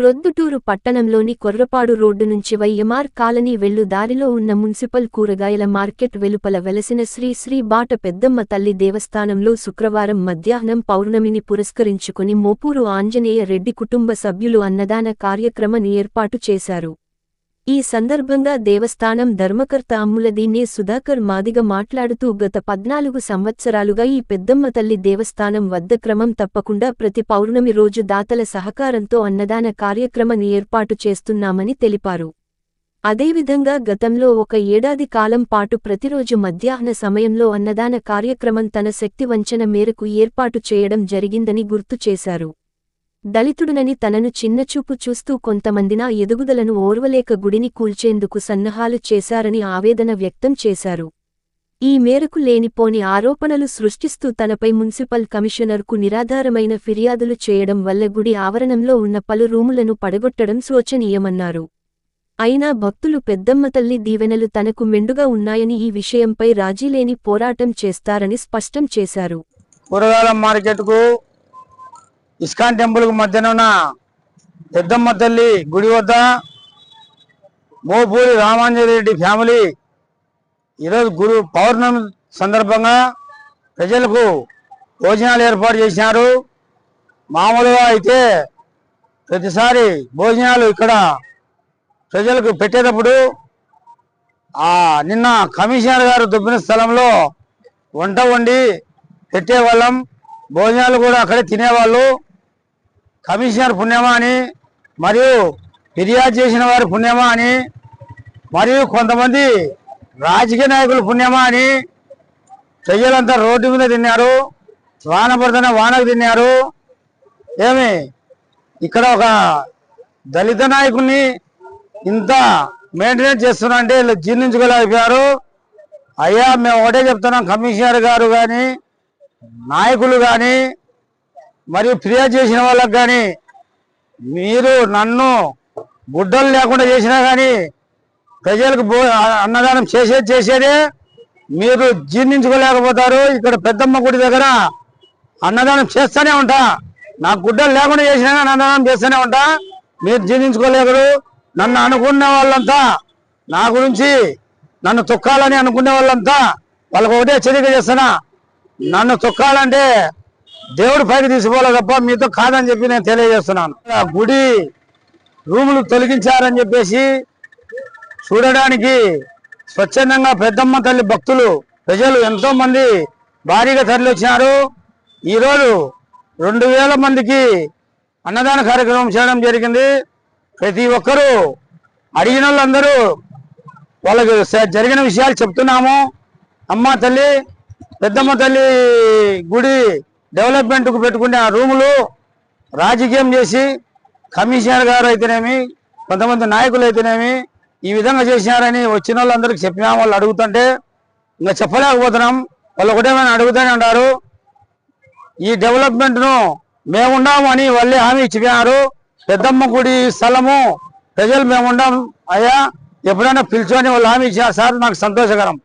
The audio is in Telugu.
ప్రొద్దుటూరు పట్టణంలోని కొర్రపాడు రోడ్డు నుంచి వైఎంఆర్ కాలనీ వెళ్ళు దారిలో ఉన్న మున్సిపల్ కూరగాయల మార్కెట్ వెలుపల వెలసిన శ్రీ శ్రీ బాట పెద్దమ్మ తల్లి దేవస్థానంలో శుక్రవారం మధ్యాహ్నం పౌర్ణమిని పురస్కరించుకుని మోపూరు ఆంజనేయ రెడ్డి కుటుంబ సభ్యులు అన్నదాన కార్యక్రమని ఏర్పాటు చేశారు. ఈ సందర్భంగా దేవస్థానం ధర్మకర్త అమ్ములదీనే సుధాకర్ మాదిగ మాట్లాడుతూ గత పద్నాలుగు సంవత్సరాలుగా ఈ పెద్దమ్మ తల్లి దేవస్థానం వద్ద క్రమం తప్పకుండా ప్రతి పౌర్ణమి రోజు దాతల సహకారంతో అన్నదాన కార్యక్రమం ఏర్పాటు చేస్తున్నామని తెలిపారు. అదేవిధంగా గతంలో ఒక ఏడాది కాలం పాటు ప్రతిరోజు మధ్యాహ్న సమయంలో అన్నదాన కార్యక్రమం తన శక్తి వంచన మేరకు ఏర్పాటు చేయడం జరిగిందని గుర్తు చేశారు. దళితుడునని తనను చిన్నచూపు చూస్తూ కొంతమందినా ఎదుగుదలను ఓర్వలేక గుడిని కూల్చేందుకు సన్నాహాలు చేశారని ఆవేదన వ్యక్తం చేశారు. ఈ మేరకు లేనిపోని ఆరోపణలు సృష్టిస్తూ తనపై మున్సిపల్ కమిషనర్కు నిరాధారమైన ఫిర్యాదులు చేయడం వల్ల గుడి ఆవరణంలో ఉన్న పలు రూములను పడగొట్టడం శోచనీయమన్నారు. అయినా భక్తులు పెద్దమ్మ తల్లి దీవెనలు తనకు మెండుగా ఉన్నాయని ఈ విషయంపై రాజీలేని పోరాటం చేస్తారని స్పష్టం చేశారు. కూరగాయల మార్కెట్కు ఇస్కాన్ టెంపుల్కు మధ్యన ఉన్న పెద్దమ్మ తల్లి గుడి వద్ద మోపూరి రామాంజరెడ్డి ఫ్యామిలీ ఈరోజు గురు పౌర్ణమి సందర్భంగా ప్రజలకు భోజనాలు ఏర్పాటు చేసినారు. మామూలుగా అయితే ప్రతిసారి భోజనాలు ఇక్కడ ప్రజలకు పెట్టేటప్పుడు ఆ నిన్న కమిషనర్ గారు దుబ్బిన స్థలంలో వంట వండి పెట్టేవాళ్ళం. భోజనాలు కూడా అక్కడే తినేవాళ్ళు. కమిషనర్ పుణ్యమా అని మరియు ఫిర్యాదు చేసిన వారి పుణ్యమా అని మరియు కొంతమంది రాజకీయ నాయకులు పుణ్యమా అని చెయ్యలంతా రోడ్డు మీద తిన్నారు వాన పడుతున్న వానకు తిన్నారు. ఏమి? ఇక్కడ ఒక దళిత నాయకుడిని ఇంత మెయింటెనెన్స్ చేస్తున్నా అంటే వీళ్ళు జీర్ణించుకోలేకపోయారు అయ్యా మేము ఒకటే చెప్తున్నాం కమిషనర్ గారు కానీ నాయకులు కానీ మరియు ఫిర్యాదు చేసిన వాళ్ళకి కానీ మీరు నన్ను గుడ్డలు లేకుండా చేసినా కానీ ప్రజలకు అన్నదానం చేసేది చేసేదే మీరు జీర్ణించుకోలేకపోతారు. ఇక్కడ పెద్దమ్మ గుడి దగ్గర అన్నదానం చేస్తూనే ఉంటా. నాకు గుడ్డలు లేకుండా చేసినా కానీ అన్నదానం చేస్తూనే ఉంటా. మీరు జీర్ణించుకోలేరు నన్ను అనుకున్న వాళ్ళంతా నా గురించి నన్ను తొక్కాలని అనుకునే వాళ్ళంతా వాళ్ళకు ఒకటే హెచ్చరిక చేస్తున్నా. నన్ను తొక్కాలంటే దేవుడు పైకి తీసుకోవాలి తప్ప మీతో కాదని చెప్పి నేను తెలియజేస్తున్నాను. ఆ గుడి రూములు తొలగించారని చెప్పేసి చూడడానికి స్వచ్ఛందంగా పెద్దమ్మ తల్లి భక్తులు ప్రజలు ఎంతో మంది భారీగా తరలివచ్చినారు. ఈరోజు రెండు వేల మందికి అన్నదాన కార్యక్రమం చేయడం జరిగింది. ప్రతి ఒక్కరూ అడిగిన వాళ్ళందరూ వాళ్ళకి జరిగిన విషయాలు చెప్తున్నాము. అమ్మ తల్లి పెద్దమ్మ తల్లి గుడి డెవలప్మెంట్కు పెట్టుకునే ఆ రూములు రాజకీయం చేసి కమిషనర్ గారు అయితేనేమి కొంతమంది నాయకులు అయితేనేమి ఈ విధంగా చేసినారని వచ్చిన వాళ్ళందరికీ చెప్పినా వాళ్ళు అడుగుతుంటే ఇంకా చెప్పలేకపోతున్నాం. వాళ్ళు ఒకటేమైనా అడుగుతూనే అంటారు ఈ డెవలప్మెంట్ను మేముండామని అని వాళ్ళే హామీ ఇచ్చిపోయినారు పెద్దమ్మ గుడి స్థలము ప్రజలు మేముండాం అయ్యా ఎప్పుడైనా పిలుచుకొని వాళ్ళు హామీ ఇచ్చారు. సార్ నాకు సంతోషకరం.